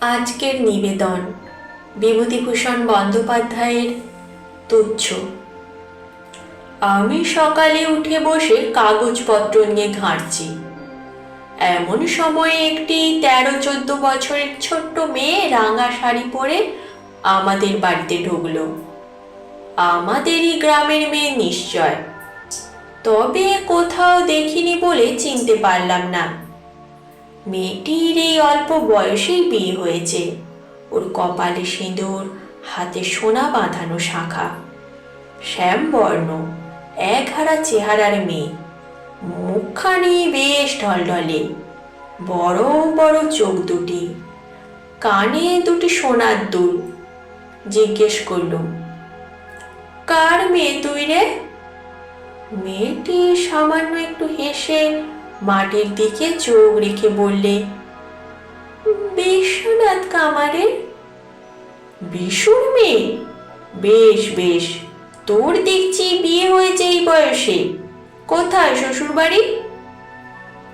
আজকের নিবেদন। বিভূতিভূষণ বন্দ্যোপাধ্যায়ের তুচ্ছ। আমি সকালে উঠে বসে কাগজপত্র নিয়ে ঘাঁটছি। এমন সময়ে একটি তেরো চোদ্দ বছরের ছোট্ট মেয়ে রাঙা শাড়ি পরে আমাদের বাড়িতে ঢুকলো। আমাদেরই গ্রামের মেয়ে নিশ্চয়। তবে কোথাও দেখিনি বলে চিনতে পারলাম না। মেয়েটির এই অল্প বয়সেই বিয়ে হয়েছে। ওর কপালে সিঁদুর, হাতে সোনা বাঁধানো শাখা। শ্যামবর্ণ, একহারা চেহারার মেয়ে। মুখখানি বেশ ঢলঢলে। বড় বড় চোখ দুটি। কানে দুটি সোনার দুল। জিজ্ঞেস করলুম কার মেয়ে তুই রে? মেয়েটি সামান্য একটু হেসে মাটির দিকে চোখ রেখে বললে বিশ্বনাথ কামারে, বিশুর মেয়ে? বেশ বেশ, তোর দেখছি বিয়ে হয়েছে এই বয়সে। কোথায় শ্বশুর বাড়ি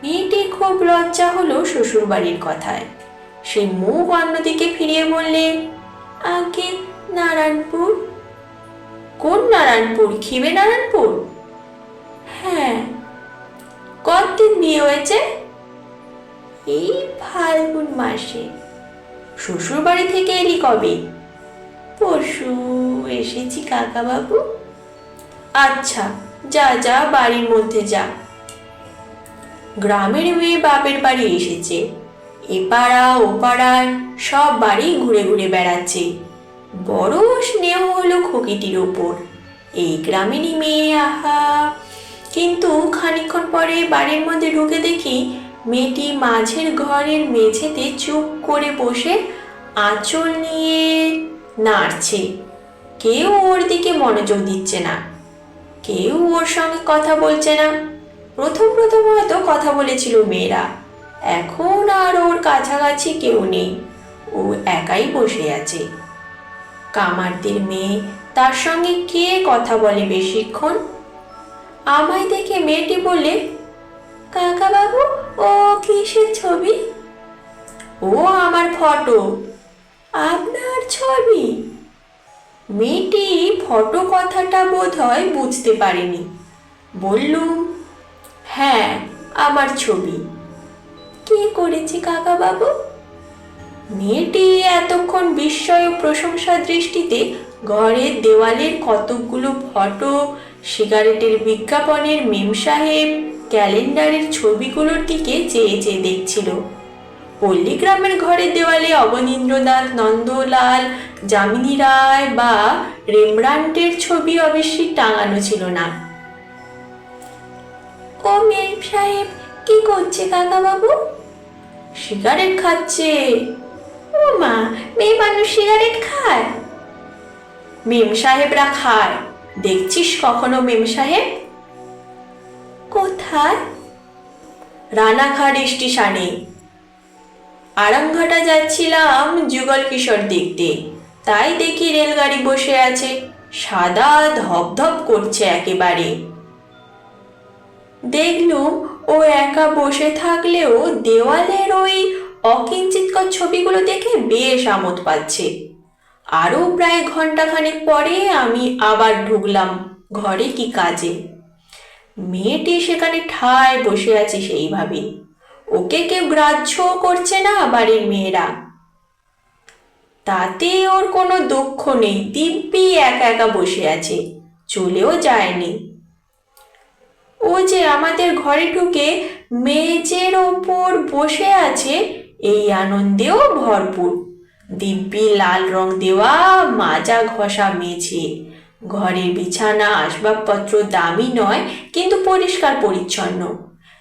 মেয়েটি খুব লজ্জা হলো শ্বশুর বাড়ির কথায়। সে মুখ অন্যদিকে ফিরিয়ে বললে, আগে নারায়ণপুর? কোন নারায়ণপুর? খিবে নারায়ণপুর? হ্যাঁ কতদিন বিয়ে হয়েছে? এই ফাল্গুন মাসে। শ্বশুর বাড়ি থেকে এলি কবে? পরশু এসেছি কাকা বাবু আচ্ছা যা যা, বাড়ির মধ্যে যা। গ্রামের মেয়ে বাপের বাড়ি এসেছে। এ পাড়া, ও পাড়ায় সব বাড়ি ঘুরে ঘুরে বেড়াচ্ছে। বড় স্নেহ হলো খকিটির ওপর। এই গ্রামেরই মেয়ে, আহা! কিন্তু খানিকক্ষণ পরে বাড়ির মধ্যে ঢুকে দেখি মেয়েটি মাঝের ঘরের মেঝেতে চুপ করে বসে আঁচল নিয়ে নাড়ছে। কেউ ওর দিকে মনোযোগ দিচ্ছে না। কেউ ওর সঙ্গে কথা বলছে না। প্রথম প্রথম হয়তো কথা বলেছিল মেয়েরা। এখন আর ওর কাছাকাছি কেউ নেই। ও একাই বসে আছে। কামারদের মেয়ে তার সঙ্গে কে কথা বলে বেশিক্ষণ? আমায় দেখে মেয়েটি বলে কাকা বাবু ও কিসের ছবি? ও আমার ফটো। আপনার ছবি? মেয়েটি ফটো কথাটা বোধ হয় বুঝতে পারেনি। বললুম হ্যাঁ আমার ছবি। কে করেছে কাকা বাবু মেয়েটি এতক্ষণ বিস্ময় প্রশংসা দৃষ্টিতে ঘরের দেওয়ালের কতকগুলো ফটো সিগারেটের বিজ্ঞাপনের মেম সাহেব ক্যালেন্ডারের ছবিগুলোর দিকে চেয়ে চেয়ে দেখছিল। পল্লীগ্রামের ঘরের দেওয়ালে অবনীন্দ্রনাথ নন্দলাল যামিনী রায় বা রেমব্রান্টের ছবি অবশ্যই টাঙানো ছিল না। ও মেম সাহেব কি করছে কাকা বাবু সিগারেট খাচ্ছে। ও মা মেয়ে মানুষ সিগারেট খায়? মেম সাহেবরা খায়। দেখছিস কখনো মেম সাহেব? কোথায়? রানাঘাট স্টেশনে। আরামঘাটা যাচ্ছিলাম যুগল কিশোর দেখতে তাই দেখি রেলগাড়ি বসে আছে। সাদা ধপধপ করছে একেবারে। দেখলুম ও একা বসে থাকলেও দেওয়ালের ওই অকিঞ্চিতকর ছবিগুলো দেখে বেশ আমোদ পাচ্ছে। আরও প্রায় ঘন্টাখানেক পরে আমি আবার ঢুকলাম ঘরে কি কাজে। মেয়েটি সেখানে ঠায় বসে আছে সেইভাবে। ওকে কেউ গ্রাহ্য করছে না বাড়ির মেয়েরা। তাতে ওর কোনো দুঃখ নেই, দিব্যি একা একা বসে আছে, চলেও যায়নি। ও যে আমাদের ঘরে ঢুকে মেজের ওপর বসে আছে, এই আনন্দেও ভরপুর। দিব্যি লাল রং দেওয়া মাজা ঘষা মেঝে। ঘরের বিছানা, আসবাবপত্র দামি নয়, কিন্তু পরিষ্কার পরিচ্ছন্ন।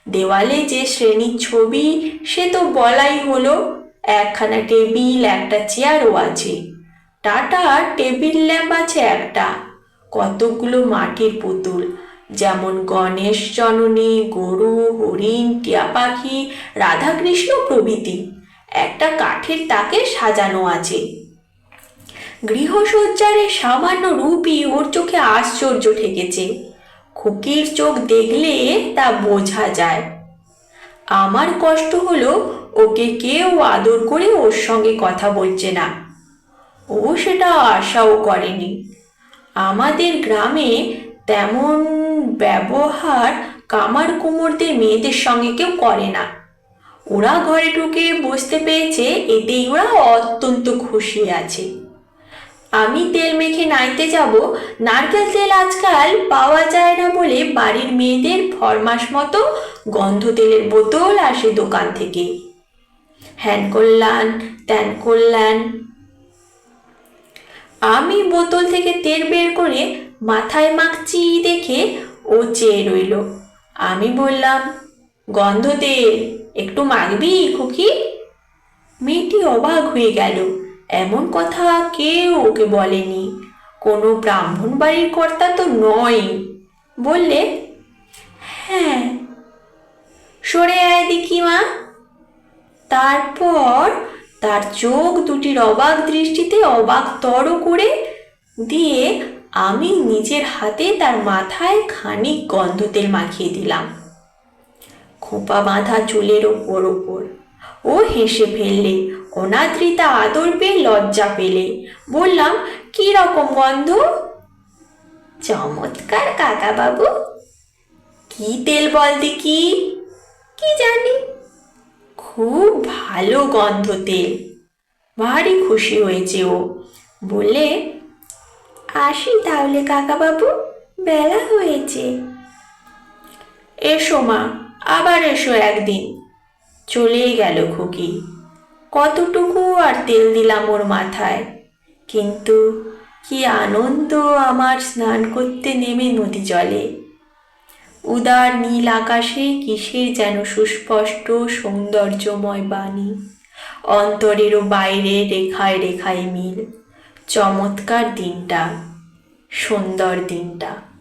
দেওয়ালে যে শ্রেণির ছবি, সে তো বলাই হলো একখানা টেবিল, একটা চেয়ারও আছে। টাটা, টেবিল ল্যাম্প আছে একটা। কতগুলো মাটির পুতুল, যেমন গণেশ জননী, গরু, হরিণ, টিয়া পাখি, রাধাকৃষ্ণ প্রভৃতি। একটা কাঠের তাকে সাজানো আছে। গৃহসজ্জার সামান্য রূপই ওর চোখে আশ্চর্য ঠেকেছে। খুকির চোখ দেখলে তা বোঝা যায়। আমার কষ্ট হলো ওকে কেউ আদর করে ওর সঙ্গে কথা বলছে না। ও সেটা আশাও করেনি। আমাদের গ্রামে তেমন ব্যবহার কামার কুমোরদের মেয়েদের সঙ্গে কেউ করে না। ওরা ঘরে ঢুকে বসতে পেরেছে এতেই ওরা অত্যন্ত খুশি আছে। আমি তেল মেখে নাইতে যাব, নারকেল তেল আজকাল পাওয়া যায় না বলে বাড়ির মেয়েদের ফরমাস মতো গন্ধ তেলের বোতল আসে দোকান থেকে। হ্যান করলান, ত্যান করলান। আমি বোতল থেকে তেল বের করে মাথায় মাখছি দেখে ও চেয়ে রইল। আমি বললাম, গন্ধ তেল। একটু মাখবি খুকি? মেয়েটি অবাক হয়ে গেল। এমন কথা কেউ ওকে বলেনি। কোনো ব্রাহ্মণ বাড়ির কর্তা তো নয়। বললে হ্যাঁ সরে আয় দেখি মা। তারপর তার চোখ দুটির অবাক দৃষ্টিতে অবাক তর করে দিয়ে আমি নিজের হাতে তার মাথায় খানিক গন্ধ তেল মাখিয়ে দিলাম। খোপা বাঁধা চুলের ওপর ওপর। ও হেসে ফেললে, অনাদৃতা আদর পেয়ে লজ্জা পেলে। বললাম, কি রকম গন্ধ? চমৎকার কাকা বাবু কি তেল বল দেখি? কি জানি? খুব ভালো গন্ধ তেল। ভারী খুশি হয়েছে ও। বলে আসি তাহলে, কাকাবাবু, বেলা হয়েছে। এসো মা। আবার এসো একদিন। চলেই গেল খুকি। কতটুকু আর তেল দিলাম ওর মাথায়। কিন্তু কি আনন্দ আমার স্নান করতে নেমে নদী জলে। উদার নীল আকাশে কিসের যেন সুস্পষ্ট সৌন্দর্যময় বাণী। অন্তরেরও বাইরে রেখায় রেখায় মিল। চমৎকার দিনটা, সুন্দর দিনটা।